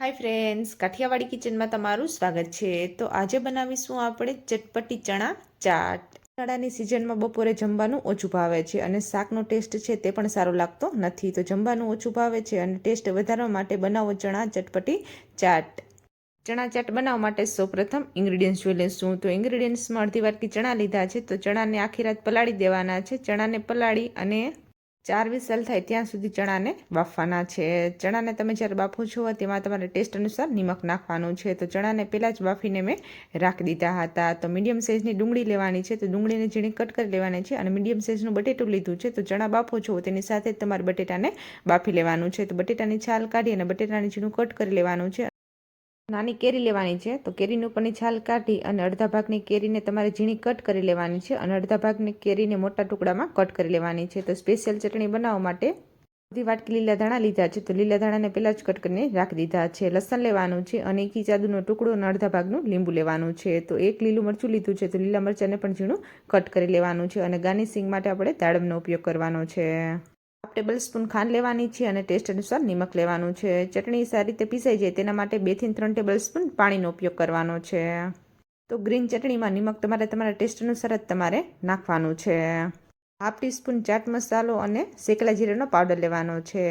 Hi friends Kathiawadi કિચનમાં તમારું સ્વાગત છે. તો આજે બનાવીશું આપણે ચટપટી ચણા ચાટ. ચણાની સિઝનમાં બપોરે જમવાનું ઓછું ભાવે છે અને શાકનો ટેસ્ટ છે તે પણ સારો લાગતો નથી. તો જમવાનું ઓછું ભાવે છે અને ટેસ્ટ વધારવા માટે બનાવો ચણા ચટપટી ચાટ. ચણા ચાટ બનાવવા માટે સૌપ્રથમ ઇન્ગ્રીડિયન્ટ્સ જોઈ લઈશું. તો ઇન્ગ્રીડિયન્ટ્સમાં અડધી વાટકી ચણા લીધા છે. તો ચણાને આખી રાત પલાળી દેવાના છે. ચણાને પલાળી અને ચાર વિસલ થાય ત્યાં સુધી ચણાને બાફવાના છે. ચણાને તમે જ્યારે બાફો છો, તેમાં તમારે ટેસ્ટ અનુસાર નિમક નાખવાનું છે. તો ચણાને પહેલાં જ બાફીને મેં રાખી દીધા હતા. તો મીડિયમ સાઇઝની ડુંગળી લેવાની છે. તો ડુંગળીને ઝીણી કટ કરી લેવાની છે અને મીડિયમ સાઇઝનું બટેટું લીધું છે. તો ચણા બાફો છો, તેની સાથે તમારે બટેટાને બાફી લેવાનું છે. તો બટેટાની છાલ કાઢી અને બટેટાને ઝીણું કટ કરી લેવાનું છે. નાની કેરી લેવાની છે, તો કેરીની ઉપરની છાલ કાઢી અને અડધા ભાગની કેરીને તમારે ઝીણી કટ કરી લેવાની છે અને અડધા ભાગની કેરીને મોટા ટુકડામાં કટ કરી લેવાની છે. તો સ્પેશિયલ ચટણી બનાવવા માટે અડધી વાટકી લીલા ધાણા લીધા છે, તો લીલા ધાણાને પહેલાં જ કટ કરીને રાખી દીધા છે. લસણ લેવાનું છે અને એક જાદુનો ટુકડો અને અડધા ભાગનું લીંબુ લેવાનું છે. તો એક લીલું મરચું લીધું છે, તો લીલા મરચાંને પણ ઝીણું કટ કરી લેવાનું છે અને ગાર્નિશિંગ માટે આપણે દાડમનો ઉપયોગ કરવાનો છે. ટેબલ સ્પૂન ખાંડ લેવાની છે અને ટેસ્ટ અનુસાર નિમક લેવાનું છે. ચટણી સારી રીતે પીસાઈ જાય તેના માટે બેથી ત્રણ ટેબલ સ્પૂન પાણીનો ઉપયોગ કરવાનો છે. તો ગ્રીન ચટણીમાં નિમક તમારે તમારા ટેસ્ટ અનુસાર જ તમારે નાખવાનું છે. હાફ ટીસ્પૂન ચાટ મસાલો અને શેકેલા જીરાનો પાવડર લેવાનો છે.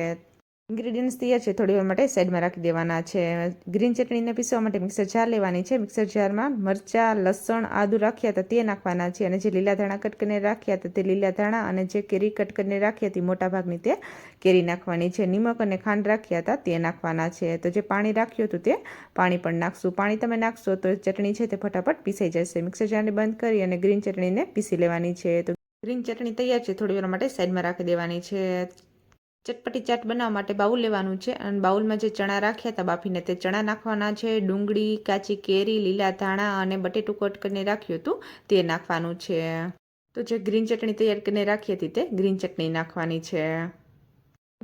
ઇન્ગ્રીડિયન્ટ્સ તૈયાર છે, થોડી વાર માટે સાઈડમાં રાખી દેવાના છે. ગ્રીન ચટણીને પીસવા માટે મિક્સર જાર લેવાની છે. મિક્સર જારમાં મરચાં, લસણ, આદુ રાખ્યા હતા તે નાખવાના છે અને જે લીલા ધાણા કટ કરીને રાખ્યા હતા તે લીલા ધાણા અને જે કેરી કટ કરીને રાખી હતી મોટા ભાગની તે કેરી નાખવાની છે. નિમક અને ખાંડ રાખ્યા હતા તે નાખવાના છે. તો જે પાણી રાખ્યું હતું તે પાણી પણ નાખશું. પાણી તમે નાખશો તો ચટણી છે તે ફટાફટ પીસાઈ જશે. મિક્સર જારને બંધ કરી અને ગ્રીન ચટણીને પીસી લેવાની છે. તો ગ્રીન ચટણી તૈયાર છે, થોડી વાર માટે સાઈડમાં રાખી દેવાની છે. ચટપટી ચાટ બનાવવા માટે બાઉલ લેવાનું છે અને બાઉલમાં જે ચણા રાખ્યા હતા બાફીને તે ચણા નાખવાના છે, ડુંગળી, કાચી કેરી, લીલા ધાણા અને બટેટું કટ કરીને રાખ્યું હતું, તે નાખવાનું છે. તો જે ગ્રીન ચટણી તૈયાર કરીને રાખી હતી તે ગ્રીન ચટણી નાખવાની છે.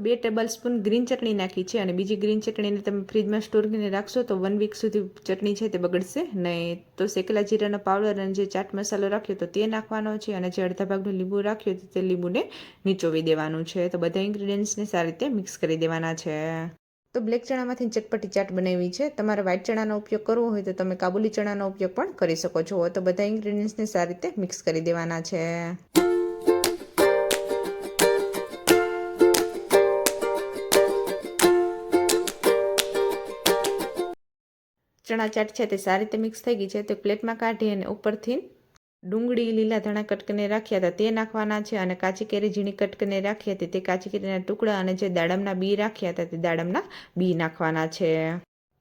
બે ટેબલ સ્પૂન ગ્રીન ચટણી નાખી છે અને બીજી ગ્રીન ચટણીને તમે ફ્રીજમાં સ્ટોર કરીને રાખશો તો વન વીક સુધી ચટણી છે તે બગડશે. નહીં તો શેકેલા જીરાનો પાવડર અને જે ચાટ મસાલો રાખ્યો તો તે નાખવાનો છે અને જે અડધા ભાગનું લીંબુ રાખ્યું તો તે લીંબુને નીચોવી દેવાનું છે. તો બધા ઇન્ગ્રીડિયન્ટ્સને સારી રીતે મિક્સ કરી દેવાના છે. તો બ્લેક ચણામાંથી ચટપટી ચાટ બનાવી છે. તમારે વ્હાઇટ ચણાનો ઉપયોગ કરવો હોય તો તમે કાબુલી ચણાનો ઉપયોગ પણ કરી શકો છો. તો બધા ઇન્ગ્રીડિયન્ટ્સને સારી રીતે મિક્સ કરી દેવાના છે. ચણા ચાટ છે તે સારી રીતે મિક્સ થઈ ગઈ છે તે પ્લેટમાં કાઢી અને ઉપરથી ડુંગળી, લીલા ધાણા કટકને રાખ્યા હતા. તે નાખવાના છે અને કાચી કેરી ઝીણી કટકને રાખી હતી. તે કાચી કેરીના ટુકડા અને જે દાડમના બી રાખ્યા હતા તે દાડમના બી નાખવાના છે.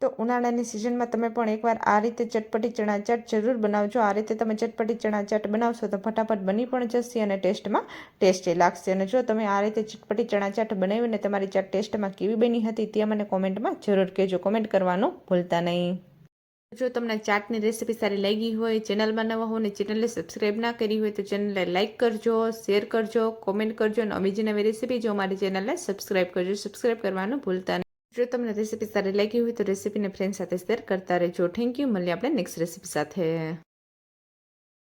તો ઉનાળાની સિઝનમાં તમે પણ એકવાર આ રીતે ચટપટી ચણા ચાટ જરૂર બનાવજો. આ રીતે તમે ચટપટી ચણા ચાટ બનાવશો તો ફટાફટ બની પણ જશે અને ટેસ્ટમાં ટેસ્ટી લાગશે. અને જો તમે આ રીતે ચટપટી ચણા ચાટ બનાવીને તમારી ચાટ ટેસ્ટમાં કેવી બની હતી તે મને કોમેન્ટમાં જરૂર કહેજો. કોમેન્ટ કરવાનું ભૂલતા નહીં. જો તમને ચાટની રેસીપી સારી લાગી હોય, ચેનલમાં નવા હો ને ચેનલને સબસ્ક્રાઈબ ના કરી હોય તો ચેનલને લાઇક કરજો, શેર કરજો, કોમેન્ટ કરજો અને અમીજી નવી રેસીપી જો મારી ચેનલને સબસ્ક્રાઈબ કરજો. સબસ્ક્રાઈબ કરવાનું ભૂલતા નહીં. જો તમને રેસીપી સારી લાગી હોય તો રેસીપીને ફ્રેન્ડ સાથે શેર કરતા રહેજો. થેન્ક યુ મળીએ આપણે નેક્સ્ટ રેસીપી સાથે.